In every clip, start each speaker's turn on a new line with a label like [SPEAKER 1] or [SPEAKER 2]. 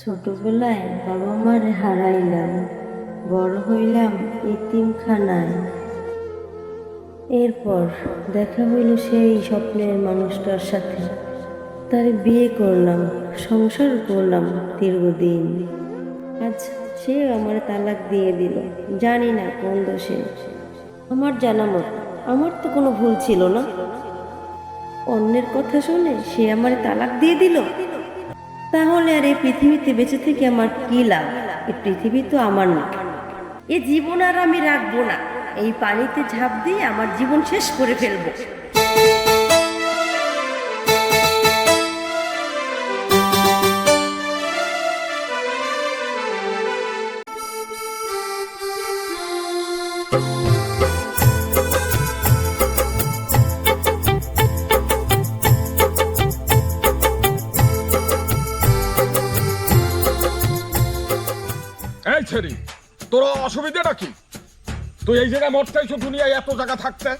[SPEAKER 1] ছোটবেলায় বাবা মারে হারাইলাম, বড় হইলাম এতিমখানায় এরপর দেখা হইল সেই স্বপ্নের মানুষটার সাথে। তার বিয়ে করলাম, সংসার করলাম দীর্ঘদিন। আজ সে আমার তালাক দিয়ে দিল, জানি না কোন দোষে। আমার জানা মত, আমার তো কোনো ভুল ছিল না। অন্যের কথা শুনে সে আমার তালাক দিয়ে দিল? তাহলে আর এই পৃথিবীতে বেঁচে থেকে আমার কি লাভ? এই পৃথিবী তো আমার না। এ জীবন আর আমি রাখব না। এই পানিতে ঝাঁপ দিয়ে আমার জীবন শেষ করে ফেলব।
[SPEAKER 2] অসুবিধাটা কি তুই এই জায়গায় মরতেইছো দুনিয়ায় এত জায়গা থাকতে।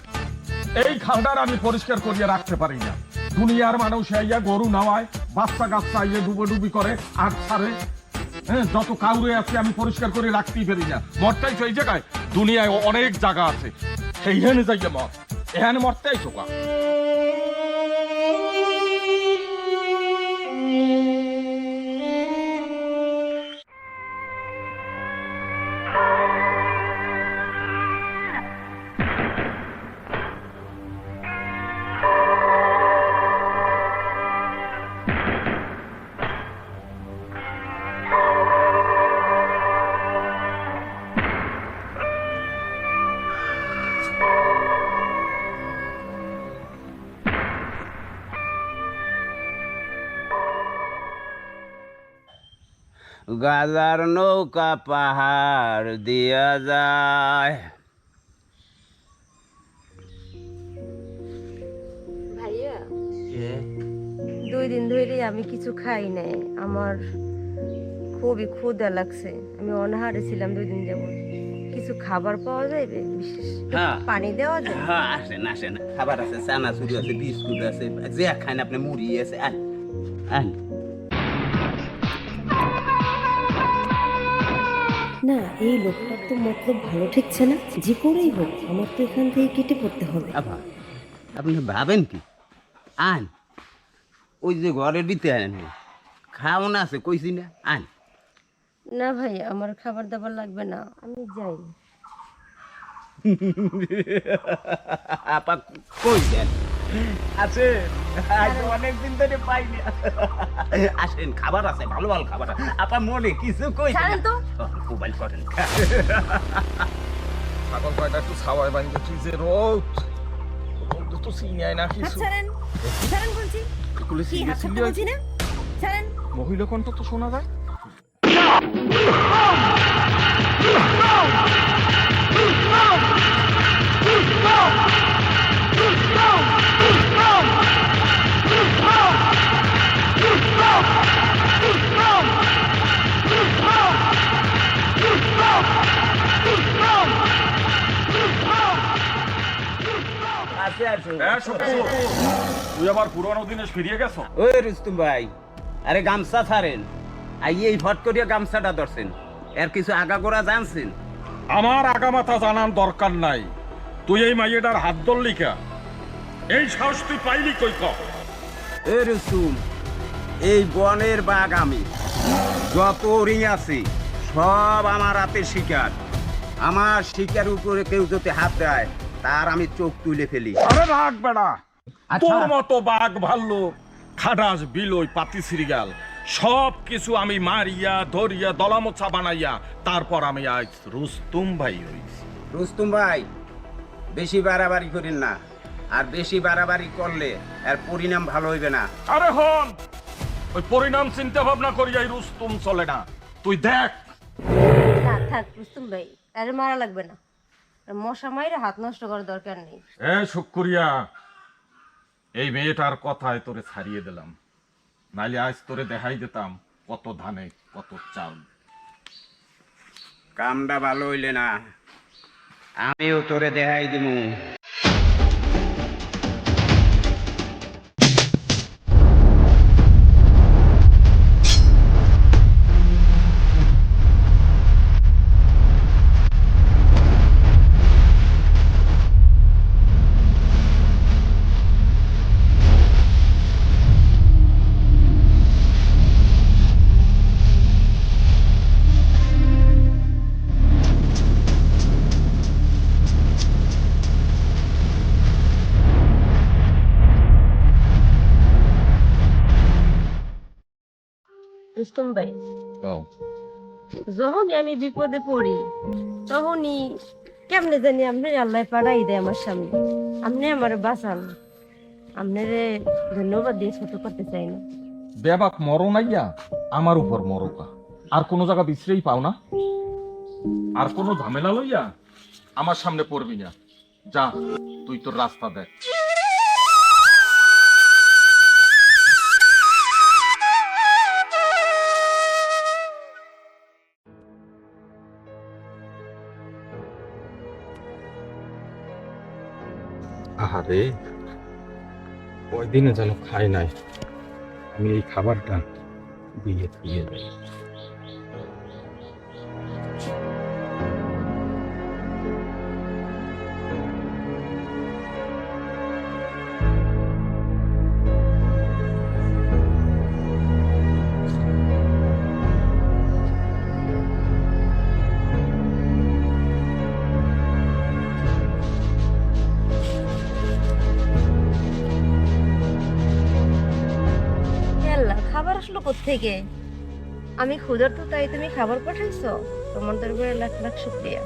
[SPEAKER 2] এই খালটার আমি পরিষ্কার করিয়ে রাখতে পারি না। দুনিয়ার মানুষ আইয়া গরু নাওয়ায় বাচ্চা কাচ্চা আইয়ে ডুবি করে, আর ছাড়ে। হ্যাঁ যত কাউরে আছে আমি পরিষ্কার করে রাখতেই পারি না। মরতেইছো এই জায়গায় দুনিয়ায় অনেক জায়গা আছে। সেইখানে যাইয়ে মর। এখানে মরতেইছো কা
[SPEAKER 3] গাজার নৌকা পাহাড় দিয়া যায়।
[SPEAKER 1] দুই দিন ধরে আমি কিছু খাই নাই। আমার খুবই ক্ষুধা লাগছে। আমি অনাহারে ছিলাম দুই দিন যেমন কিছু খাবার পাওয়া যাবে বিশেষ
[SPEAKER 3] হ্যাঁ।
[SPEAKER 1] পানি দেওয়া যায়?
[SPEAKER 3] হ্যাঁ আসেন আসেন। খাবার আছে চানাচুরি আছে বিস্কুট আছে। যে খান আপনি মুড়ি আছে আন আন
[SPEAKER 1] না এই লোকটার তো মতলব ভালো ঠিকছে না। যে করেই হোক আমার তো এখান থেকে কেটে পড়তে হবে।
[SPEAKER 3] আবার আপনি ভাবেন কি? আন ওই যে ঘরের দিতে আনেন খাওন আছে কইছি না আন।
[SPEAKER 1] না ভাই আমার খাবার দাবার লাগবে না। আমি যাই।
[SPEAKER 3] আপা কই দেন আছে। অনেকদিন ধরে পাইনি। আসেন খাবার আছে ভালো ভালো খাবার আছে। আপা মনে কিছু কই
[SPEAKER 1] তো।
[SPEAKER 3] মোবাইল করেন।
[SPEAKER 2] ছাগল কয়টা একটু ছাওয়ায় বানিয়ে তুই যে রোদ রোদ তো সিনিয়ায় না কিছু।
[SPEAKER 1] ছাড়েন। ছাড়েন বলছি। ছাড়েন।
[SPEAKER 2] মহিলা কণ্ঠ তো শোনা যায়। তুই আবার পুরোনো দিনে ফিরিয়ে গেছো?
[SPEAKER 3] ওই রুস্তুম ভাই আরে গামছা ছাড়েন। আই এই ফট করিয়া গামছাটা ধরছেন। এর কিছু আগাগোড়া জানছেন?
[SPEAKER 2] আমার আগামাথা জানার দরকার নাই। তুই এই মাইয়েটার হাত ধরলি কা? এই সাহস তুই পাইলি কই ক
[SPEAKER 3] এ রুস্তুম এই বনের বাঘ আমি। যত রিং আছে সব আমার হাতে শিকার। আমার শিকার উপরে কেউ যদি হাত দেয় তার আমি চোখ তুলে ফেলি।
[SPEAKER 2] আরে রাখ বেড়া।
[SPEAKER 3] আচ্ছা।
[SPEAKER 2] তোর মতো বাঘ ভাল্লুক খাডাস বিলই পাতি সিরিগাল সব কিছু আমি মারিয়া ধরিয়া দলামোছা বানাইয়া তারপর আমি আজ রুস্তুম ভাই হইছি।
[SPEAKER 3] রুস্তুম ভাই বেশি বাড়াবাড়ি করেন না। আর বেশি বাড়াবাড়ি করলে এর পরিণাম ভালো হইবে না।
[SPEAKER 2] আরে হন ওই পরিণাম চিন্তা ভাবনা করিয়া এই রুস্তুম চলে না। তুই দেখ।
[SPEAKER 1] না থাক রুস্তুম ভাই আরে মারা লাগবে না। মশা মাইরে হাত নষ্ট করার দরকার নেই।
[SPEAKER 2] এ শুক্রিয়া এই মেয়েটার কথায় তোরে ছাড়িয়ে দিলাম। নাইলে আজ তোরে দেখাই দিতাম কত ধানে কত চাল।
[SPEAKER 3] কামটা ভালো হইলে না আমিও তোরে দেখাই দিমু।
[SPEAKER 1] রুস্তম ভাই যখনই আমি বিপদে পড়ি তখনই কেমনে জানি আপনি আল্লাহ পাড়াই দেয় আমার সামনে আপনি আমার বাঁচান। আপনারে ধন্যবাদ দিয়ে ছোট করতে চাই না।
[SPEAKER 2] বেবাক মরো নাইয়া আমার উপর মরকা আর কোনো জায়গা বিশ্রেই পাও না। আর কোনো ঝামেলা লইয়া আমার সামনে পড়বি না। যা তুই তোর রাস্তা দেখ। আহারে কয়দিনে যেন খাই নাই। আমি এই খাবারটা দিয়ে দিয়ে যাই
[SPEAKER 1] থেকে আমি ক্ষুধার্ত, তাই তুমি খাবার পাঠাইছো? তোমার দরবারে লাখ লাখ শুক্রিয়া।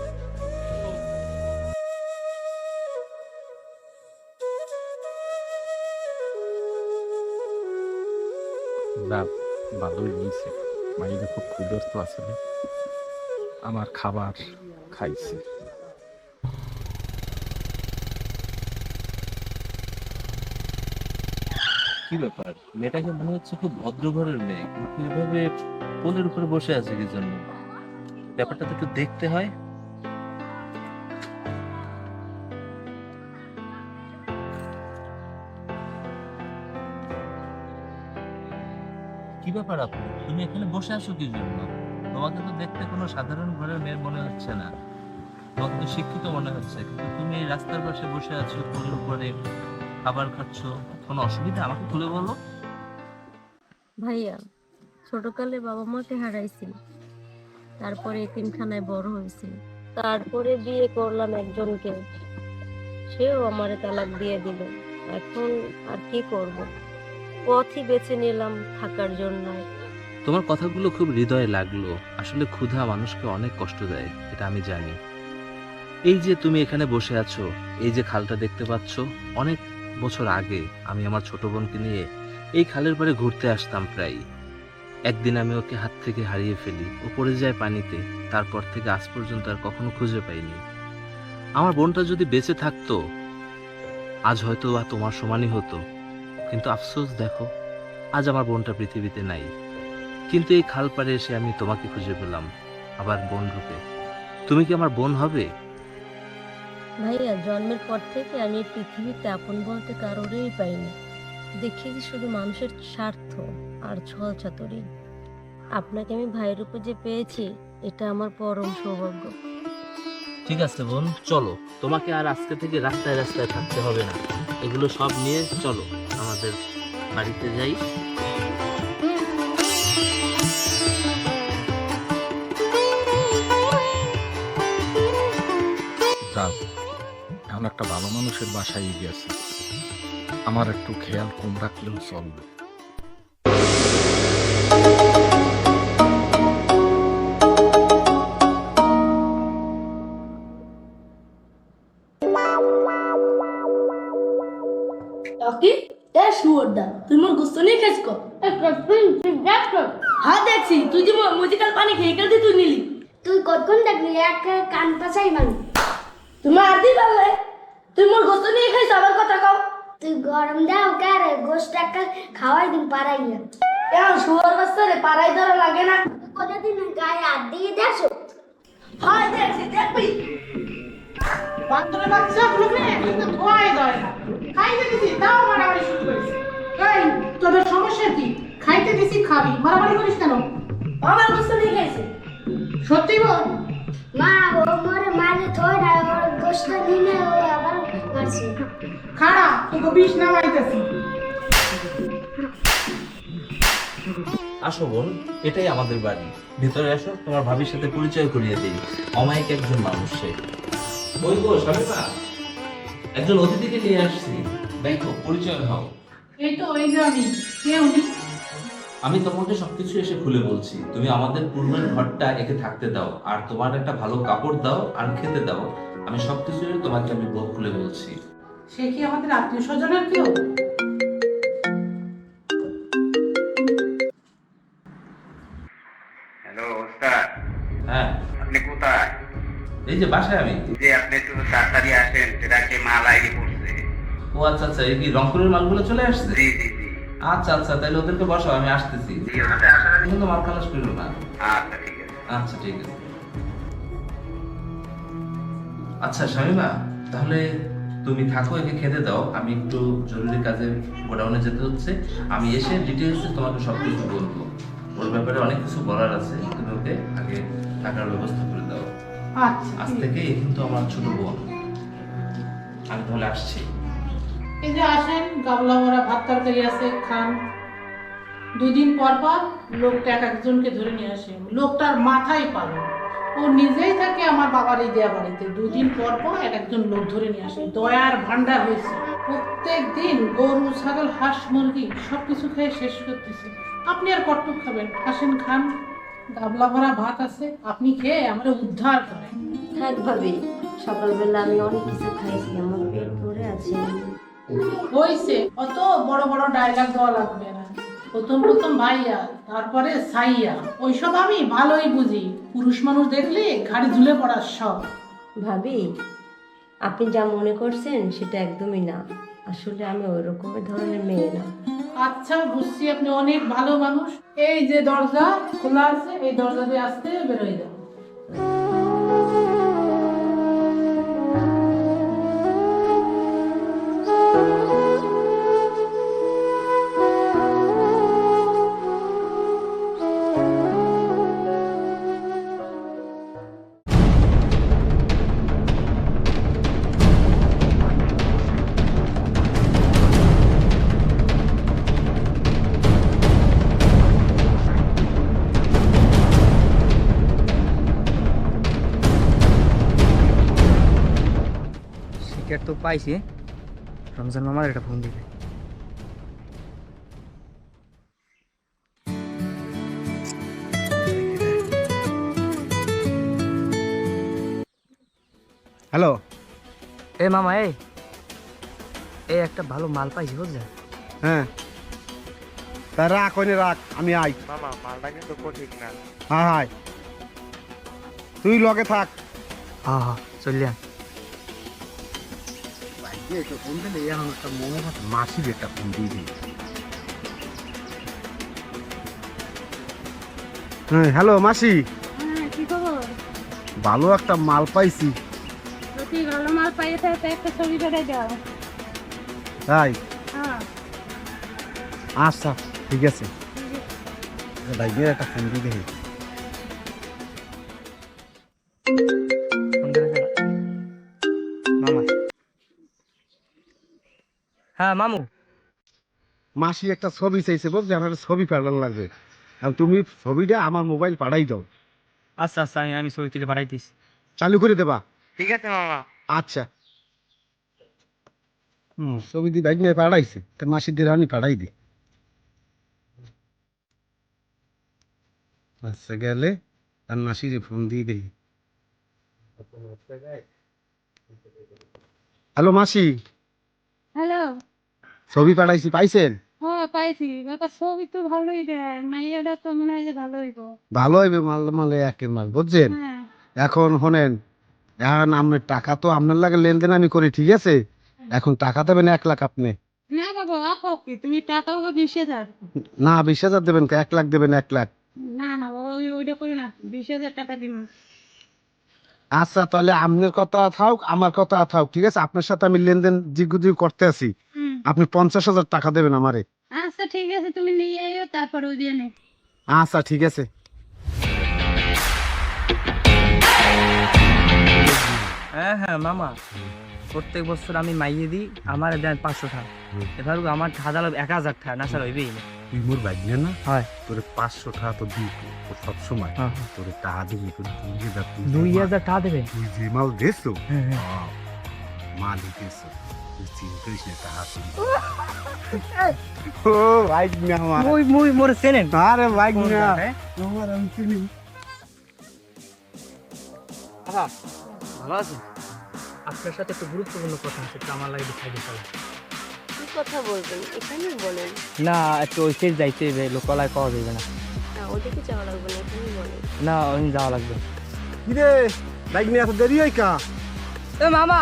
[SPEAKER 2] রাত ভালোই হয়েছে মাইরে খুব ক্ষুধার্ত রে। আমার খাবার খাইছে।
[SPEAKER 4] কি ব্যাপার? মেয়েটাকে মনে হচ্ছে খুব ভদ্র ঘরের মেয়ে, কিন্তু এভাবে পোলের উপরে বসে আছে কি জন্য? ব্যাপারটা তো একটু দেখতে হয়। কি ব্যাপার আপু? তুমি এখানে বসে আছো কি জন্য? তোমাকে তো দেখতে কোনো সাধারণ ঘরের মেয়ে মনে হচ্ছে না। তোমাকে তো শিক্ষিত মনে হচ্ছে, কিন্তু তুমি রাস্তার পাশে বসে আছো পোলের উপরে। খাবার খাচ্ছ কোনো অসুবিধা? আমাকে খুলে বলো।
[SPEAKER 1] ভাইয়া ছোটকালে বাবা মাকে হারাইছি তারপরে এতিমখানায় বড় হয়েছি তারপরে বিয়ে করলাম একজনকে। সেও আমারে তালাক দিয়ে দিল। এখন আর কি করব? পথই বেছে নিলাম থাকার জন্য
[SPEAKER 4] তোমার কথাগুলো খুব হৃদয়ে লাগল। আসলে ক্ষুধা মানুষকে অনেক কষ্ট দেয় এটা আমি জানি। এই যে তুমি এখানে বসে আছো এই যে খালটা দেখতে পাচ্ছ অনেক বছর আগে আমি আমার ছোট বোনকে নিয়ে এই খালের পাড়ে ঘুরতে আসতাম প্রায়। একদিন আমি ওকে হাত থেকে হারিয়ে ফেলি, ও পড়ে যায় পানিতে, তারপর থেকে আজ পর্যন্ত আর কখনো খুঁজে পাইনি। আমার বোনটা যদি বেঁচে থাকতো, আজ হয়তো বা তোমার সমানই হতো। কিন্তু আফসোস, দেখো, আজ আমার বোনটা পৃথিবীতে নাই। কিন্তু এই খাল পাড়ে এসে আমি তোমাকে খুঁজে পেলাম, আবার বোন রূপে। তুমি কি আমার বোন হবে?
[SPEAKER 1] ভাইয়া, জন্মের পর থেকে আমি এই পৃথিবীতে আপন বলতে কারোরই পাইনি। দেখেছি শুধু মানুষের স্বার্থ আর ছল চাতুরি। আপনাকে আমি ভাইয়ের উপর যে পেয়েছি, এটা আমার পরম সৌভাগ্য।
[SPEAKER 4] ঠিক আছে বোন, চলো। তোমাকে আর আজকে থেকে রাস্তায় রাস্তায় থাকতে হবে না। এগুলো সব নিয়ে চলো, আমাদের বাড়িতে যাই।
[SPEAKER 2] এখন একটা ভালো মানুষের বাসায় গেছে আমার একটু খেয়াল কম রাখলেও চলবে।
[SPEAKER 5] রকি এ শুয়োরদা তুই মোর গোস্ত নিয়ে খাইছ কো? হ্যাঁ দেখছি। তুই যে মুজিকাল পানি খেয়ে গেল তুই নিলি।
[SPEAKER 6] তুই কতক্ষণ দেখলি? এক কান পাচাই মানে
[SPEAKER 5] তুমি আর দি পারলে তুই মোর গোস্ত নিয়ে খাইছ আবার কথা কও।
[SPEAKER 6] তুই গরম দাও কারে খাওয়াই দিন পারাই না।
[SPEAKER 5] এখন শুয়োর বাচ্চা রে পাড়াই ধরা লাগে না।
[SPEAKER 6] গায়ে হাত দিয়ে দেখো
[SPEAKER 5] হ্যাঁ দেখছি দেখবি।
[SPEAKER 7] বাচ্চা গুলোকে কিন্তু ধোয়াই দেয় না। খাইতে দিছি তাও মারামারি শুরু করেছে। এই তোদের সমস্যা কি? খাইতে দিছি খাবি। মারামারি করিস কেন?
[SPEAKER 5] আমার গোস্ত নিয়ে খাইছে।
[SPEAKER 7] সত্যি বল।
[SPEAKER 6] মা ও মোরে মারে থোয় না ওর গোষ্ঠ নিয়ে ও
[SPEAKER 7] খাড়া তোকে বিষ নামাইতেছি।
[SPEAKER 4] আসো বোন এটাই আমাদের বাড়ি। ভিতরে আসো তোমার ভাবির সাথে পরিচয় করিয়ে দিই। অমায়িক একজন মানুষ সে। ওই গো শামিমা। একজন অতিথিকে নিয়ে আসছি। দেখো পরিচয় হও।
[SPEAKER 7] এই তো ওই যে আমি। কে উনি?
[SPEAKER 4] আমি তোমাকে সবকিছু এসে খুলে বলছি। তুমি আমাদের পূর্বের ঘরটা একে থাকতে দাও। আর তোমার একটা ভালো কাপড় দাও আর খেতে দাও। আমি সবকিছু তোমাকে আমি বল- খুলে বলছি।
[SPEAKER 7] সে কি আমাদের আত্মীয় স্বজনের কেউ?
[SPEAKER 3] হ্যালো ওস্তাদ
[SPEAKER 4] হ্যাঁ।
[SPEAKER 3] আপনি কোথায়?
[SPEAKER 4] এই যে বাসায় আমি।
[SPEAKER 3] যে আপনি একটু তাড়াতাড়ি আসেন সেটাকে মাল আইডি করছে
[SPEAKER 4] ও আচ্ছা আচ্ছা এই কি রংপুরের মালগুলো চলে আসছে?
[SPEAKER 3] জি জি জি।
[SPEAKER 4] আচ্ছা আচ্ছা তাহলে ওদেরকে বসো আমি আসতেছি।
[SPEAKER 3] জি ওনাতে আসার আগে-
[SPEAKER 4] কিন্তু মাল খালাস করো না।
[SPEAKER 3] আচ্ছা ঠিক আছে।
[SPEAKER 4] আচ্ছা ঠিক আছে। আচ্ছা শামিমা তাহলে তুমি থাকো একে খেতে দাও। আমি একটু জরুরি কাজে গোডাউনে যেতে হচ্ছে। আমি এসে ডিটেলসে তোমাকে সব কিছু বলব। ওর ব্যাপারে অনেক কিছু বলার আছে। তুমি ওকে আগে থাকার ব্যবস্থা করে দাও।
[SPEAKER 7] আচ্ছা
[SPEAKER 4] আজ থেকে কিন্তু আমার ছোট বোন। আমি তাহলে আসছি।
[SPEAKER 7] এই যে আসেন গাবলা ভরা ভাত তরকারি আছে খান। দুই দিন পর পর লোকটা এক একজনকে ধরে নিয়ে আসে। লোকটার মাথায় পালো ও নিজেই থাকে আমার বাবার এই দেয়া বাড়িতে দুই দিন পর পর এক একজন লোক ধরে নিয়ে আসে। দয়ার ভান্ডার হয়েছে। প্রত্যেক দিন গরু ছাগল হাঁস মুরগি সব কিছু খেয়ে শেষ করতেছে। আপনি আর কটটুক খাবেন? আসেন খান গাবলা ভরা ভাত আছে আপনি খেয়ে আমরা উদ্ধার করেন।
[SPEAKER 1] থাক ভাবি সকালবেলা আমি অনেক কিছু খাইছি আমার পেট ভরে আছে।
[SPEAKER 7] হইছে অত বড় বড় ডায়লগ দেওয়া লাগবে না। প্রথম প্রথম ভাইয়া তারপরে সাইয়া। ওইসব আমি ভালোই বুঝি। পুরুষ মানুষ দেখলে ঘাড়ি ঝুলে পড়ার সব
[SPEAKER 1] ভাবি আপনি যা মনে করছেন সেটা একদমই না। আসলে আমি ওই রকমের ধরনের মেয়ে না।
[SPEAKER 7] আচ্ছা বুঝছি আপনি অনেক ভালো মানুষ। এই যে দরজা খোলা আছে এই দরজা দিয়ে আসতে বেরোয় যাও
[SPEAKER 8] শিকার তো পাইছি। রমজান মামার একটা ফোন দিবে।
[SPEAKER 9] হ্যালো।
[SPEAKER 8] এ মামা এই। এ একটা ভালো মাল পাইছি বুঝলেন
[SPEAKER 9] হ্যাঁ। তা রাখ ওনে রাখ আমি আই।
[SPEAKER 8] মামা মালটা কিন্তু ঠিক না।
[SPEAKER 9] হ্যাঁ হাই তুই লগে থাক।
[SPEAKER 8] হ্যাঁ হ্যাঁ চলিয়ান
[SPEAKER 9] ফোন দিলে এখন একটা মনে হয় মাসির একটা ফোন দিয়ে দিই হ্যাঁ হ্যালো মাসি। ভালো একটা মাল পাইছি।
[SPEAKER 6] যদি ভালো মাল পাইয়ে থাকে একটা ছবি পাঠাই দাও।
[SPEAKER 9] তাই?
[SPEAKER 6] হ্যাঁ।
[SPEAKER 9] আচ্ছা ঠিক আছে। একটা ফোন দিয়ে দেখি
[SPEAKER 8] হ্যাঁ মামু।
[SPEAKER 9] মাসি একটা ছবি চাইছে বলছে আমার একটা ছবি পাঠানো লাগবে। আর তুমি ছবিটা আমার মোবাইল পাঠাই দাও।
[SPEAKER 8] আচ্ছা আচ্ছা আমি আমি ছবি তুলে পাঠাই দিছি
[SPEAKER 9] চালু করে দেবা?
[SPEAKER 8] ঠিক আছে মামা।
[SPEAKER 9] আচ্ছা। হুম ছবি দিয়ে বাইক নিয়ে পাঠাইছে। তা মাসি দিয়ে আমি পাঠাই দিই আচ্ছা গেলে আর মাসিরে ফোন দিয়ে দিই। হ্যালো মাসি।
[SPEAKER 6] হ্যালো।
[SPEAKER 9] ছবি পাঠাইছি পাইছেন?
[SPEAKER 6] হ্যাঁ পাইছি। বাবা ছবি তো ভালোই দেয় মাইয়াটা তো মনে হয় যে ভালো হইব।
[SPEAKER 9] ভালো হইবে মাল মালে একের মাল বুঝছেন?
[SPEAKER 6] হ্যাঁ।
[SPEAKER 9] এখন শোনেন এখন আপনার টাকা তো আপনার লাগে লেনদেন আমি করি ঠিক আছে? এখন টাকা দেবেন এক লাখ আপনি।
[SPEAKER 6] না বাবা আপো কি? তুমি টাকাও বিশ হাজার।
[SPEAKER 9] না বিশ হাজার দেবেন এক লাখ দেবেন এক লাখ।
[SPEAKER 6] না না ওই ওইটা করি না। বিশ হাজার টাকা দিব
[SPEAKER 9] আচ্ছা তাহলে আপনার কথা থাক আমার কথা থাক ঠিক আছে? আপনার সাথে আমি লেনদেন জিগুজিগু করতে আছি। আপনি পঞ্চাশ হাজার টাকা দেবেন আমারে।
[SPEAKER 6] আচ্ছা ঠিক আছে তুমি নিয়ে আইও তারপর ওই দিয়ে নে
[SPEAKER 9] আচ্ছা ঠিক আছে।
[SPEAKER 8] হ্যাঁ হ্যাঁ মামা। প্রত্যেক বছর আমি মাইয়ে দিই আমার দেন পাঁচশো টাকা এবার আমার হাজার এক হাজার টাকা না স্যার হইবেই না।
[SPEAKER 9] তুই মোর বাইক না?
[SPEAKER 8] হয়।
[SPEAKER 9] তোরে পাঁচশো টাকা তো দিই তো সব সময়।
[SPEAKER 8] হ্যাঁ, হ্যাঁ।
[SPEAKER 9] তোরে টাকা দিবি তোর দুই হাজার
[SPEAKER 8] দুই হাজার টাকা দেবেন
[SPEAKER 9] তুই যে মাল দেছো মাল দিতেছ
[SPEAKER 8] ভালো আছেন? আপনার সাথে একটু গুরুত্বপূর্ণ কথা আছে একটু আমার লাগে চলে
[SPEAKER 1] কি কথা বলবেন? এখানেই বলেন।
[SPEAKER 8] না একটু ওই শেষ যাইতে হবে লোকালয় পাওয়া যাবে না।
[SPEAKER 1] না ওদিকে যাওয়া লাগবে না এখানেই বলেন।
[SPEAKER 8] না ওই যাওয়া লাগবে।
[SPEAKER 9] কিরে বাইক নিয়ে এত দেরি হয় কা?
[SPEAKER 8] এ মামা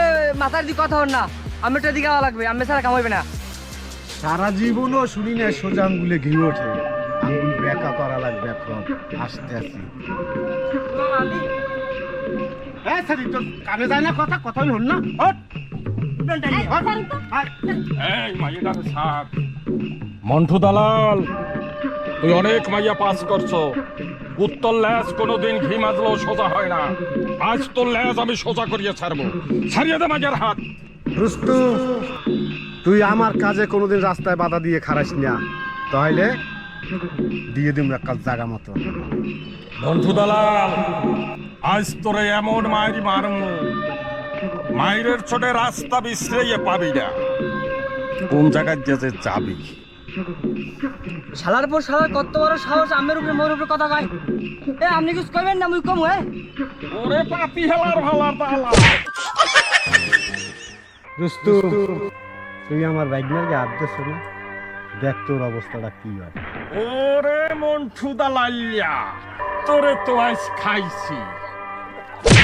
[SPEAKER 8] এ মাথার দিকে কথা হন না। আমি একটা দিকে যাওয়া লাগবে আমি ছাড়া কামাইবে না।
[SPEAKER 9] সারা জীবনও শুনি না সোজা আঙ্গুলে ঘি ওঠে। আঙ্গুল ব্যাকা করা লাগবে এখন আস্তে আস্তে। হ্যাঁ স্যার তোর কানে যায় না কথা কথা হল না। হট
[SPEAKER 2] এই মাইয়াটার সাথ মন্টু দালাল তুই অনেক মাইয়া পাস করছ। উত্তর ল্যাস কোনোদিন ঘি মাজলেও সোজা হয় না। আজ তোর ল্যাস আমি সোজা করিয়ে ছাড়বো। ছাড়িয়ে দে মাইয়ার হাত।
[SPEAKER 9] রুস্তু তুই আমার কাজে কোনোদিন রাস্তায় বাধা দিয়ে খারাস না। তাহলে দিয়ে দিম একটা জায়গা মতো।
[SPEAKER 2] মন্টু দালাল আজ তোরে এমন মায়ের মারমু। মায়ের ছোটে রাস্তা বিশ্রাইয়ে পাবি না। কোন জায়গায় যেতে যাবি।
[SPEAKER 8] শালার পর শালার কত বড় সাহস আমের উপরে মোর উপরে কথা কয়। এ আপনি কিছু কইবেন না মুই কম হ্যাঁ
[SPEAKER 2] ওরে পাতি হেলার ভালার দালাল
[SPEAKER 9] রুস্তু তুই আমার বাইক নিয়ে হাত দিস না। দেখ তোর অবস্থাটা কি হয়।
[SPEAKER 2] ওরে মন্টু লাইয়া তোরে তো আজ খাইছি।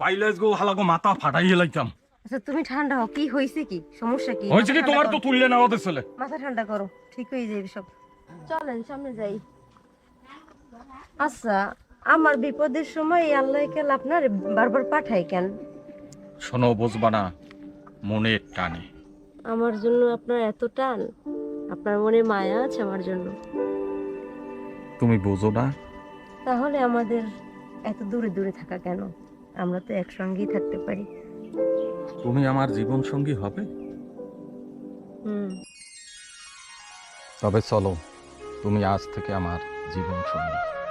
[SPEAKER 2] পাইলেস গো হালাগো মাথা ফাটাইয়ে লাইতাম।
[SPEAKER 1] আচ্ছা তুমি ঠান্ডা হও কি হয়েছে কি? সমস্যা কি?
[SPEAKER 2] হয়েছে কি? তোমার তো। তুললে নেওয়া ছেলে।
[SPEAKER 1] মাথা ঠান্ডা করো ঠিক হয়ে যাবে সব। চলেন সামনে যাই। আচ্ছা আমার বিপদের সময় আল্লাহ আপনার বারবার পাঠায় কেন?
[SPEAKER 2] শোনো বুঝবা না মনের টানে।
[SPEAKER 1] আমার জন্য আপনার এত টান। আপনার মনে মায়া আছে আমার জন্য।
[SPEAKER 2] তুমি বোঝো না।
[SPEAKER 1] তাহলে আমাদের এত দূরে দূরে থাকা কেন? আমরা তো একসঙ্গেই থাকতে পারি।
[SPEAKER 2] তুমি আমার জীবন সঙ্গী হবে?
[SPEAKER 1] হুম।
[SPEAKER 2] তবে চলো তুমি আজ থেকে আমার জীবন সঙ্গী